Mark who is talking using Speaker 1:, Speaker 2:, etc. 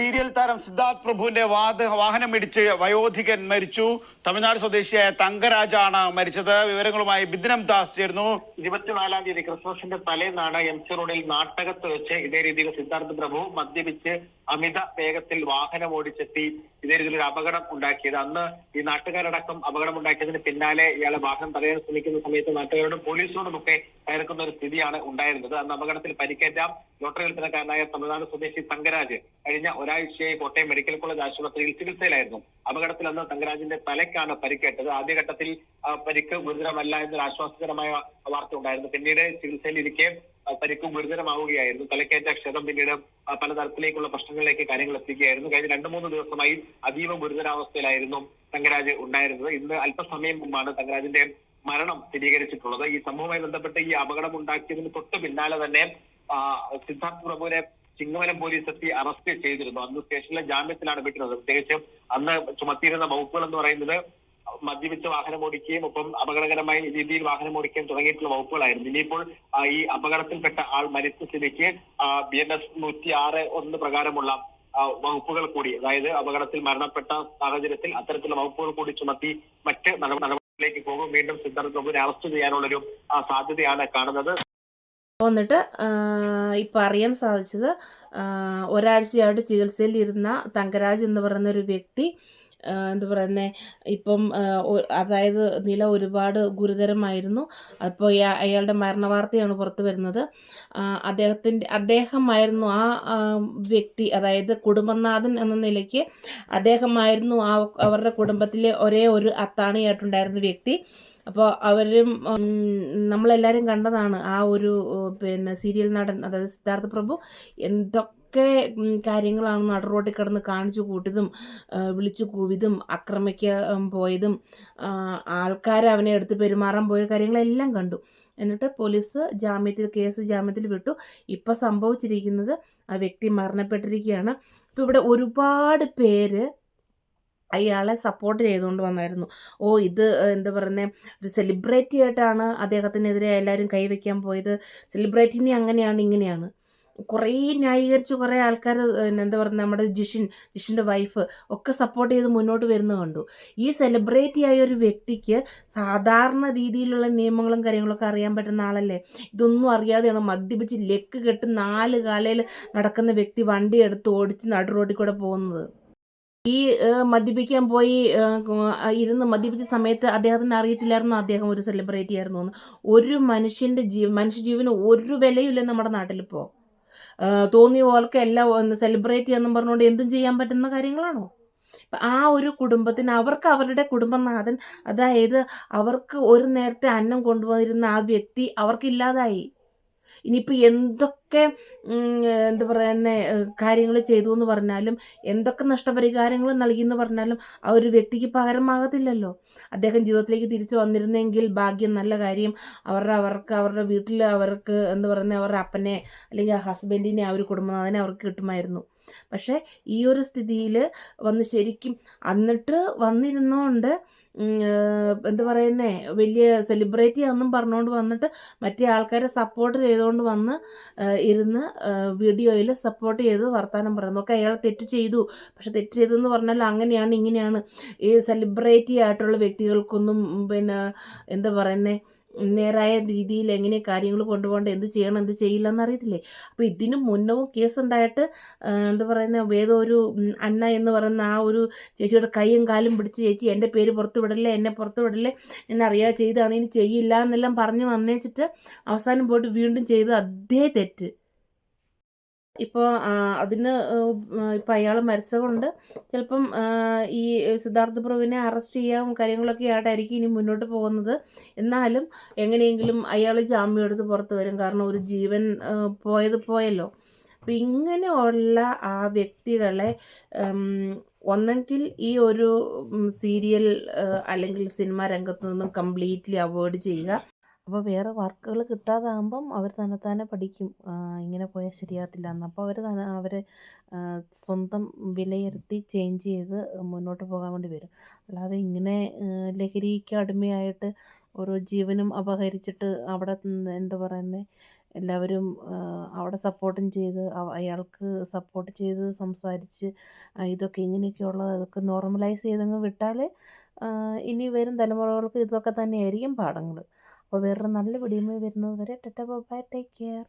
Speaker 1: Serial താരം സിദ്ധാർത്ഥ് പ്രഭുവിന്റെ വാദ വാഹനം ഇടിച്ച് വയോധികൻ മരിച്ചു. തമിഴ്നാട് സ്വദേശിയായ തങ്കരാജാണ് മരിച്ചത്. വിവരങ്ങളുമായി ബിദിനം ദാസ് ചേരുന്നു.
Speaker 2: ഇരുപത്തിനാലാം തീയതി ക്രിസ്മസിന്റെ തലേന്നാണ് എം സി റോഡിൽ നാട്ടകത്ത് വെച്ച് ഇതേ രീതിയിൽ സിദ്ധാർത്ഥ് പ്രഭു മദ്യപിച്ച് അമിത വേഗത്തിൽ വാഹനം ഓടിച്ചെത്തി ഇതേ രീതിയിൽ അപകടം ഉണ്ടാക്കിയത്. അന്ന് ഈ നാട്ടുകാരടക്കം അപകടം ഉണ്ടാക്കിയതിന് പിന്നാലെ ഇയാളെ വാഹനം തടയാൻ ശ്രമിക്കുന്ന സമയത്ത് നാട്ടുകാരോടും പോലീസിനോടും ഒക്കെ കയർക്കുന്ന ഒരു സ്ഥിതിയാണ് ഉണ്ടായിരുന്നത്. അന്ന് അപകടത്തിൽ പരിക്കേറ്റാം ലോട്ടറി വിൽപ്പനക്കാരനായ തമിഴ്നാട് സ്വദേശി തങ്കരാജ് കഴിഞ്ഞ ഒരാഴ്ചയായി കോട്ടയം മെഡിക്കൽ കോളേജ് ആശുപത്രിയിൽ ചികിത്സയിലായിരുന്നു. അപകടത്തിൽ അന്ന് തങ്കരാജിന്റെ തലയ്ക്കാണ് പരിക്കേറ്റത്. ആദ്യഘട്ടത്തിൽ പരിക്ക് ഗുരുതരമല്ല എന്നൊരു ആശ്വാസകരമായ വാർത്ത ഉണ്ടായിരുന്നു. പിന്നീട് ചികിത്സയിലിരിക്കെ പരിക്ക് ഗുരുതരമാവുകയായിരുന്നു. തലക്കേറ്റ ക്ഷതം പിന്നീട് പലതരത്തിലേക്കുള്ള പ്രശ്നങ്ങളിലേക്ക് കാര്യങ്ങൾ എത്തിക്കുകയായിരുന്നു. കഴിഞ്ഞ രണ്ടു മൂന്ന് ദിവസമായി അതീവ ഗുരുതരാവസ്ഥയിലായിരുന്നു തങ്കരാജ് ഉണ്ടായിരുന്നത്. ഇന്ന് അല്പസമയം മുമ്പാണ് തങ്കരാജിന്റെ മരണം സ്ഥിരീകരിച്ചിട്ടുള്ളത്. ഈ സംഭവവുമായി ബന്ധപ്പെട്ട് ഈ അപകടം ഉണ്ടാക്കിയതിന് തൊട്ട് പിന്നാലെ തന്നെ സിദ്ധാർത്ഥ് പ്രഭുവിനെ ചിങ്ങവനം പോലീസ് എത്തി അറസ്റ്റ് ചെയ്തിരുന്നു. അന്ന് സ്റ്റേഷനിലെ ജാമ്യത്തിലാണ് വിട്ടിരുന്നത് പ്രത്യേകിച്ച് അന്ന് ചുമത്തിയിരുന്ന വകുപ്പുകൾ എന്ന് പറയുന്നത് മദ്യപിച്ച് വാഹനം ഓടിക്കുകയും ഒപ്പം അപകടകരമായ രീതിയിൽ വാഹനം ഓടിക്കുകയും തുടങ്ങിയിട്ടുള്ള വകുപ്പുകളായിരുന്നു. ഇനിയിപ്പോൾ ഈ അപകടത്തിൽപ്പെട്ട ആൾ മരിച്ച സ്ഥിതിക്ക് ബി എൻ എസ് നൂറ്റി ആറ് ഒന്ന് പ്രകാരമുള്ള വകുപ്പുകൾ കൂടി അതായത് അപകടത്തിൽ മരണപ്പെട്ട സാഹചര്യത്തിൽ അത്തരത്തിലുള്ള വകുപ്പുകൾ കൂടി ചുമത്തി മറ്റ് നടപ- നടപടികളിലേക്ക് പോകും. വീണ്ടും സിദ്ധാർത്ഥ പ്രഭുവിനെ അറസ്റ്റ് ചെയ്യാനുള്ളൊരു സാധ്യതയാണ് കാണുന്നത്.
Speaker 3: വന്നിട്ട് ഇപ്പം അറിയാൻ സാധിച്ചത് ഒരാഴ്ചയായിട്ട് ചികിത്സയിൽ ഇരുന്ന തങ്കരാജ് എന്ന് പറയുന്ന ഒരു വ്യക്തി എന്താ പറയുന്നത് ഇപ്പം അതായത് നില ഒരുപാട് ഗുരുതരമായിരുന്നു. അപ്പോൾ അയാളുടെ മരണവാർത്തയാണ് പുറത്തു വരുന്നത്. അദ്ദേഹത്തിന്റെ അദ്ദേഹമായിരുന്നു ആ വ്യക്തി അതായത് കുടുംബനാഥൻ എന്ന നിലയ്ക്ക് അദ്ദേഹമായിരുന്നു ആ അവരുടെ കുടുംബത്തിലെ ഒരേ ഒരു അത്താണിയായിട്ടുണ്ടായിരുന്ന വ്യക്തി. അപ്പോൾ അവരും നമ്മളെല്ലാവരും കണ്ടതാണ് ആ ഒരു പിന്നെ സീരിയൽ നടൻ അതായത് സിദ്ധാർത്ഥ പ്രഭു എന്തൊക്കെ ഉം, കാര്യങ്ങളാണ് നടുറോട്ടിൽ കിടന്ന് കാണിച്ചു കൂട്ടിയതും വിളിച്ചു കൂവിയതും ആക്രമിക്കാൻ പോയതും ആൾക്കാർ അവനെ എടുത്ത് പെരുമാറാൻ പോയ കാര്യങ്ങളെല്ലാം കണ്ടു. എന്നിട്ട് പോലീസ് ജാമ്യത്തിൽ കേസ് ജാമ്യത്തിൽ വിട്ടു. ഇപ്പം സംഭവിച്ചിരിക്കുന്നത് ആ വ്യക്തി മരണപ്പെട്ടിരിക്കുകയാണ്. ഇപ്പം ഇവിടെ ഒരുപാട് പേര് അയാളെ സപ്പോർട്ട് ചെയ്തുകൊണ്ട് വന്നായിരുന്നു. ഓ ഇത് എന്താ പറയുന്നത് ഒരു സെലിബ്രിറ്റി ആയിട്ടാണ് അദ്ദേഹത്തിനെതിരെ എല്ലാവരും കൈവയ്ക്കാൻ പോയത്. സെലിബ്രിറ്റിനെ അങ്ങനെയാണ് ഇങ്ങനെയാണ്. കുറേ ന്യായീകരിച്ച് കുറേ ആൾക്കാർ എന്താ പറയുക നമ്മുടെ ജിഷിൻ ജിഷിന്റെ വൈഫ് ഒക്കെ സപ്പോർട്ട് ചെയ്ത് മുന്നോട്ട് വരുന്നത് കണ്ടു. ഈ സെലിബ്രിറ്റി ആയ ഒരു വ്യക്തിക്ക് സാധാരണ രീതിയിലുള്ള നിയമങ്ങളും കാര്യങ്ങളൊക്കെ അറിയാൻ പറ്റുന്ന ആളല്ലേ? ഇതൊന്നും അറിയാതെയാണ് മദ്യപിച്ച് ലെക്ക് കെട്ട് നാല് കാലയിൽ നടക്കുന്ന വ്യക്തി വണ്ടി എടുത്ത് ഓടിച്ച് നടു റോഡിൽ കൂടെ പോകുന്നത്. ഈ മദ്യപിക്കാൻ പോയി ഇരുന്ന് മദ്യപിച്ച സമയത്ത് അദ്ദേഹത്തിന് അറിയത്തില്ലായിരുന്നു അദ്ദേഹം ഒരു സെലിബ്രിറ്റി ആയിരുന്നു എന്ന്. ഒരു മനുഷ്യന്റെ ജീവ മനുഷ്യജീവന് ഒരു വിലയുമില്ല നമ്മുടെ നാട്ടിലിപ്പോൾ തോന്നിയ പോലൊക്കെ എല്ലാം സെലിബ്രേറ്റ് ചെയ്യാന്നും പറഞ്ഞുകൊണ്ട് എന്തും ചെയ്യാൻ പറ്റുന്ന കാര്യങ്ങളാണോ? ആ ഒരു കുടുംബത്തിന് അവർക്ക് അവരുടെ കുടുംബനാഥൻ അതായത് അവർക്ക് ഒരു നേരത്തെ അന്നം കൊണ്ടുവന്നിരുന്ന ആ വ്യക്തി അവർക്കില്ലാതായി. ഇനിയിപ്പോൾ എന്തൊക്കെ എന്താ പറയുന്നത് കാര്യങ്ങൾ ചെയ്തു എന്ന് പറഞ്ഞാലും എന്തൊക്കെ നഷ്ടപരിഹാരങ്ങൾ നൽകി എന്ന് പറഞ്ഞാലും ആ ഒരു വ്യക്തിക്ക് പകരമാകത്തില്ലല്ലോ. അദ്ദേഹം ജീവിതത്തിലേക്ക് തിരിച്ചു വന്നിരുന്നെങ്കിൽ ഭാഗ്യം നല്ല കാര്യം. അവരുടെ അവർക്ക് അവരുടെ വീട്ടിൽ അവർക്ക് എന്താ പറയുന്നത് അവരുടെ അപ്പനെ അല്ലെങ്കിൽ ആ ഹസ്ബൻഡിനെ ആ ഒരു കുടുംബനാഥനെ അവർക്ക് കിട്ടുമായിരുന്നു. പക്ഷേ ഈ ഒരു സ്ഥിതിയിൽ വന്ന് ശരിക്കും എന്നിട്ട് വന്നിരുന്നോണ്ട് എന്താ പറയുന്നേ വലിയ സെലിബ്രിറ്റി ഒന്നും പറഞ്ഞുകൊണ്ട് വന്നിട്ട് മറ്റേ ആൾക്കാരെ സപ്പോർട്ട് ചെയ്തുകൊണ്ട് വന്ന് ഇരുന്ന് വീഡിയോയിൽ സപ്പോർട്ട് ചെയ്ത് വർത്തമാനം പറയുന്നു. ഒക്കെ അയാൾ തെറ്റ് ചെയ്തു. പക്ഷെ തെറ്റ് ചെയ്തു എന്ന് പറഞ്ഞാൽ അങ്ങനെയാണ് ഇങ്ങനെയാണ്. ഈ സെലിബ്രിറ്റി ആയിട്ടുള്ള വ്യക്തികൾക്കൊന്നും പിന്നെ എന്താ പറയുന്നേ നേരായ രീതിയിൽ എങ്ങനെ കാര്യങ്ങൾ കൊണ്ടുപോകേണ്ട എന്ത് ചെയ്യണം എന്ത് ചെയ്യില്ല എന്നറിയത്തില്ലേ അപ്പോൾ ഇതിന് മുന്നവും കേസുണ്ടായിട്ട് എന്താ പറയുന്ന വേദം ഒരു അന്ന എന്ന് പറയുന്ന ആ ഒരു ചേച്ചിയുടെ കൈയും കാലും പിടിച്ച് ചേച്ചി എന്റെ പേര് പുറത്ത് വിടല്ലേ എന്നെ പുറത്ത് വിടല്ലേ എന്നറിയാതെ ചെയ്താണ് ഇനി ചെയ്യില്ല എന്നെല്ലാം പറഞ്ഞ് വന്നേച്ചിട്ട് അവസാനം പോയിട്ട് വീണ്ടും ചെയ്ത് അതേ തെറ്റ്. ഇപ്പോൾ അതിന് ഇപ്പം അയാൾ മരിച്ചതുകൊണ്ട് ചിലപ്പം ഈ സിദ്ധാർത്ഥ പ്രഭുവിനെ അറസ്റ്റ് ചെയ്യാൻ കാര്യങ്ങളൊക്കെ ആയിട്ടായിരിക്കും ഇനി മുന്നോട്ട് പോകുന്നത്. എന്നാലും എങ്ങനെയെങ്കിലും അയാൾ ജാമ്യം എടുത്ത് പുറത്ത് വരും. കാരണം ഒരു ജീവൻ പോയത് പോയല്ലോ. അപ്പം ഇങ്ങനെയുള്ള ആ വ്യക്തികളെ ഒന്നെങ്കിൽ ഈ ഒരു സീരിയൽ അല്ലെങ്കിൽ സിനിമാ രംഗത്തു നിന്നും കംപ്ലീറ്റ്ലി അവോയ്ഡ് ചെയ്യുക. അപ്പോൾ വേറെ വർക്കുകൾ കിട്ടാതാകുമ്പം അവർ തന്നെത്താനെ പഠിക്കും. ഇങ്ങനെ പോയാൽ ശരിയാകത്തില്ല എന്ന്. അപ്പോൾ അവർ തന്നെ അവർ സ്വന്തം വിലയിരുത്തി ചേഞ്ച് ചെയ്ത് മുന്നോട്ട് പോകാൻ വേണ്ടി വരും. അല്ലാതെ ഇങ്ങനെ ലഹരിക്ക് അടിമയായിട്ട് ഓരോ ജീവനും അപഹരിച്ചിട്ട് അവിടെ എന്താ പറയുന്നത് എല്ലാവരും അവിടെ സപ്പോർട്ടും ചെയ്ത് അയാൾക്ക് സപ്പോർട്ട് ചെയ്ത് സംസാരിച്ച് ഇതൊക്കെ ഇങ്ങനെയൊക്കെയുള്ള ഇതൊക്കെ നോർമലൈസ് ചെയ്തങ്ങ് വിട്ടാൽ ഇനി വരും തലമുറകൾക്ക് ഇതൊക്കെ തന്നെയായിരിക്കും പാഠങ്ങൾ അപ്പോൾ വേറൊരു നല്ല വീഡിയോ വരുന്നത് വരെ ടെറ്റ ബൈ ടേക്ക് കെയർ